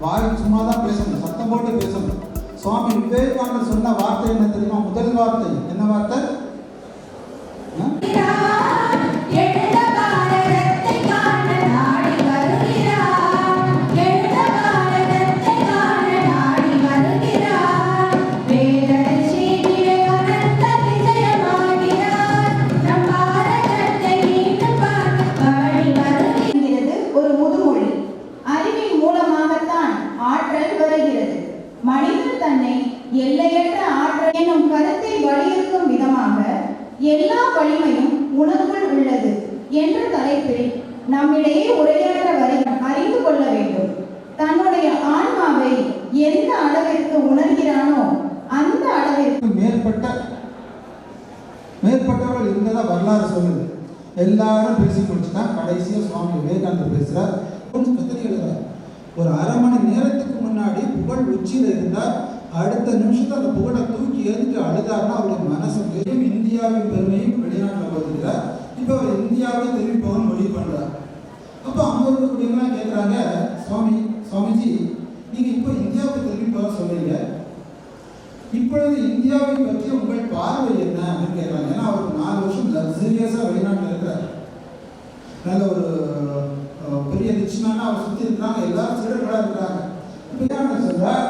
வாய் சும்மா தான் பேசணும். சத்தம் போட்டு பேசணும். சுவாமி விவேகானந்தர் சொன்ன வார்த்தை என்ன தெரியுமா? முதல் வார்த்தை. என்ன வார்த்தை? வலியுறுத்தும் விதமாக எல்லா வலிமையும் உனக்குள் உள்ளது என்ற தலைப்பில் நம்மிடையே உரையாற்ற வரை அறிந்து கொள்ள வேண்டும். தன்னுடைய ஆன்மாவை எந்த அளவிற்கு உணர்கிறானோ அந்த அளவிற்கு மேற்பட்ட மேற்பட்டவர்கள் இருந்ததா வரலாறு சொல்லுது. எல்லாரும் பேசி முடிச்சுட்டா கடைசியா சுவாமி விவேகானந்தர் பேசுறார். கொஞ்சம் எழுதுறார். ஒரு அரை மணி நேரத்துக்கு முன்னாடி புகழ் உச்சியில இருந்தார். அடுத்த நிமிஷத்தை அந்த புகழை தூக்கி எதுக்கு அழுதாருன்னா அவருடைய மனசு வெறும் இந்தியாவின் பெருமையும் வெளிநாட்டில் போதுகிறார் இப்போ அவர் இந்தியாவை திரும்பி போகணும் முடிவு பண்ணுறார் அப்போ அங்கே இருக்கக்கூடியவங்களாம் கேட்குறாங்க சுவாமி சுவாமிஜி நீங்கள் இப்போ இந்தியாவுக்கு திரும்பி போக இப்பொழுது இந்தியாவை பற்றி உங்கள் பார்வை என்ன? அப்படின்னு கேட்குறாங்க ஏன்னா அவர் நாலு வருஷம் லக்ஸரியஸாக வெளிநாட்டில் இருக்கிறார். நல்ல ஒரு பெரிய ரிச்மேனாக அவர் சுற்றி இருக்கிறாங்க. எல்லாரும் சீடர்களாக இருக்கிறாங்க. விவேகானந்தர் சொல்கிறார்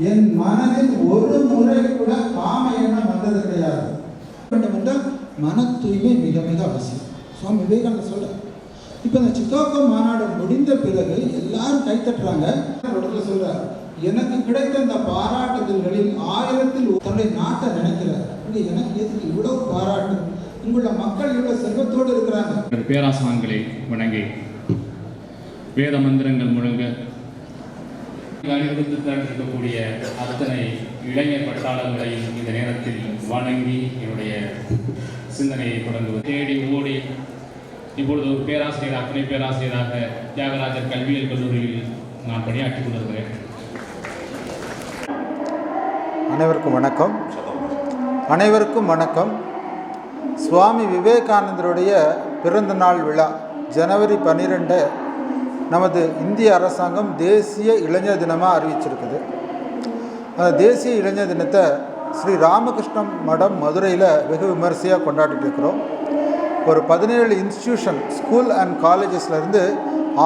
என் மனதில் ஒரு முறை கூட காம எண்ணம் வந்தது கிடையாது. என்றால் மன தூய்மை மிக மிக அவசியம். சுவாமி விவேகானந்தர் சொல்றார் இப்போ இந்த சிக்காகோ மாநாடு முடிந்த பிறகு எல்லாரும் கைத்தட்டுறாங்க ஒரு இடத்துல சொல்றார் எனக்கு கிடைத்த இந்த பாராட்டுதல்களில் ஆயிரத்தில் ஒரு- தன்னுடைய நாட்டை நினைக்கிறார். அப்படி எனக்கு எதுக்கு இவ்வளவு பாராட்டு. இங்குள்ள மக்கள் இவ்வளவு செல்வத்தோடு இருக்கிறாங்க. பேராசான்களை வணங்கி வேத மந்திரங்கள் முழங்க அணிவகுத்து இருக்கக்கூடிய அத்தனை இளைஞர் பட்டாளங்களையும் இந்த நேரத்தில் வணங்கி என்னுடைய சிந்தனையை தொடங்குவது. தேடி ஓடி இப்பொழுது ஒரு பேராசிரியர் அத்தனை பேராசிரியராக தியாகராஜர் கல்வியியல் கல்லூரியில் நான் பணியாற்றிக் கொண்டிருக்கிறேன். அனைவருக்கும் வணக்கம். அனைவருக்கும் வணக்கம். சுவாமி விவேகானந்தருடைய பிறந்த நாள் விழா ஜனவரி பன்னிரெண்டு நமது இந்திய அரசாங்கம் தேசிய இளைஞர் தினமாக அறிவிச்சிருக்குது. அந்த தேசிய இளைஞர் தினத்தை ஸ்ரீ ராமகிருஷ்ணம் மடம் மதுரையில் வெகு விமரிசையாக கொண்டாடிட்டு இருக்கிறோம். ஒரு பதினேழு இன்ஸ்டிடியூஷன் ஸ்கூல் அண்ட் காலேஜஸ்லேருந்து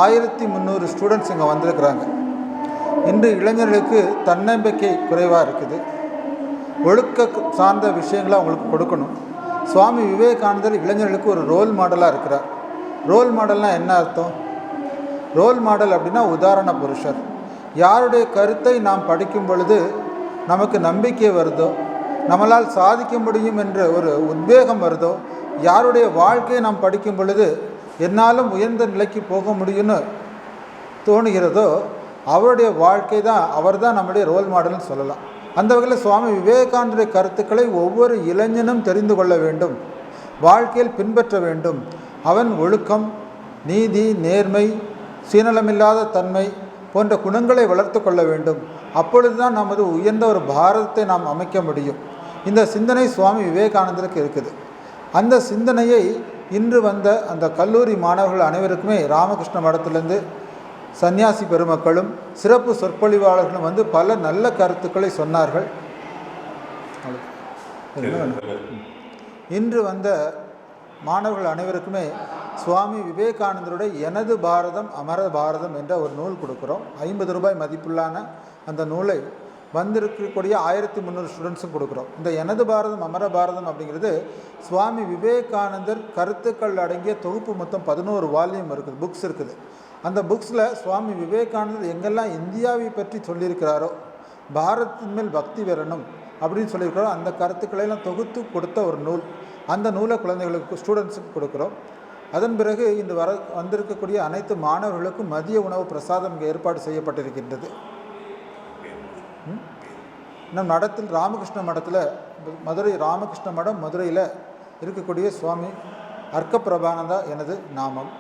ஆயிரத்தி முந்நூறு ஸ்டூடெண்ட்ஸ் இங்கே வந்திருக்கிறாங்க. இன்று இளைஞர்களுக்கு தன்னம்பிக்கை குறைவாக இருக்குது. ஒழுக்க சார்ந்த விஷயங்களை அவங்களுக்கு கொடுக்கணும். சுவாமி விவேகானந்தர் இளைஞர்களுக்கு ஒரு ரோல் மாடலாக இருக்கிறார். ரோல் மாடல்னால் என்ன அர்த்தம்? ரோல் மாடல் அப்படின்னா உதாரண புருஷர். யாருடைய கருத்தை நாம் படிக்கும் பொழுது நமக்கு நம்பிக்கை வருதோ நம்மளால் சாதிக்க முடியும் என்ற ஒரு உத்வேகம் வருதோ யாருடைய வாழ்க்கையை நாம் படிக்கும் பொழுது என்னாலும் உயர்ந்த நிலைக்கு போக முடியும்னு தோணுகிறதோ அவருடைய வாழ்க்கை தான் அவர் தான் நம்முடைய ரோல் மாடல்னு சொல்லலாம். அந்த வகையில் சுவாமி விவேகானந்தருடைய கருத்துக்களை ஒவ்வொரு இளைஞனும் தெரிந்து கொள்ள வேண்டும். வாழ்க்கையில் பின்பற்ற வேண்டும். அவன் ஒழுக்கம் நீதி நேர்மை சுயநலமில்லாத தன்மை போன்ற குணங்களை வளர்த்து கொள்ள வேண்டும். அப்பொழுதுதான் நமது உயர்ந்த ஒரு பாரதத்தை நாம் அமைக்க முடியும். இந்த சிந்தனை சுவாமி விவேகானந்தருக்கு இருக்குது. அந்த சிந்தனையை இன்று வந்த அந்த கல்லூரி மாணவர்கள் அனைவருக்குமே ராமகிருஷ்ண மடத்திலிருந்து சன்னியாசி பெருமக்களும் சிறப்பு சொற்பொழிவாளர்களும் வந்து பல நல்ல கருத்துக்களை சொன்னார்கள். இன்று வந்த மாணவர்கள் அனைவருக்குமே சுவாமி விவேகானந்தருடைய எனது பாரதம் அமர பாரதம் என்ற ஒரு நூல் கொடுக்குறோம். ஐம்பது ரூபாய் மதிப்புள்ளான அந்த நூலை வந்திருக்கக்கூடிய ஆயிரத்தி முந்நூறு ஸ்டூடெண்ட்ஸும் கொடுக்குறோம். இந்த எனது பாரதம் அமர பாரதம் அப்படிங்கிறது சுவாமி விவேகானந்தர் கருத்துக்கள் அடங்கிய தொகுப்பு மொத்தம் பதினோரு வால்யூம் இருக்குது புக்ஸ் இருக்குது. அந்த புக்ஸில் சுவாமி விவேகானந்தர் எங்கெல்லாம் இந்தியாவை பற்றி சொல்லியிருக்கிறாரோ பாரதத்தின் மேல் பக்தி வரணும் அப்படின்னு சொல்லியிருக்கிறோம் அந்த கருத்துக்களை எல்லாம் தொகுத்து கொடுத்த ஒரு நூல். அந்த நூலை குழந்தைகளுக்கு ஸ்டூடெண்ட்ஸுக்கு கொடுக்குறோம். அதன் பிறகு இந்த வர வந்திருக்கக்கூடிய அனைத்து மாணவர்களுக்கும் மதிய உணவு பிரசாதம் இங்கே ஏற்பாடு செய்யப்பட்டிருக்கின்றது. நம் நடத்தில் ராமகிருஷ்ண மடத்தில் மதுரை ராமகிருஷ்ண மடம் மதுரையில் இருக்கக்கூடிய சுவாமி அர்க்க பிரபானந்தா எனது நாமம்.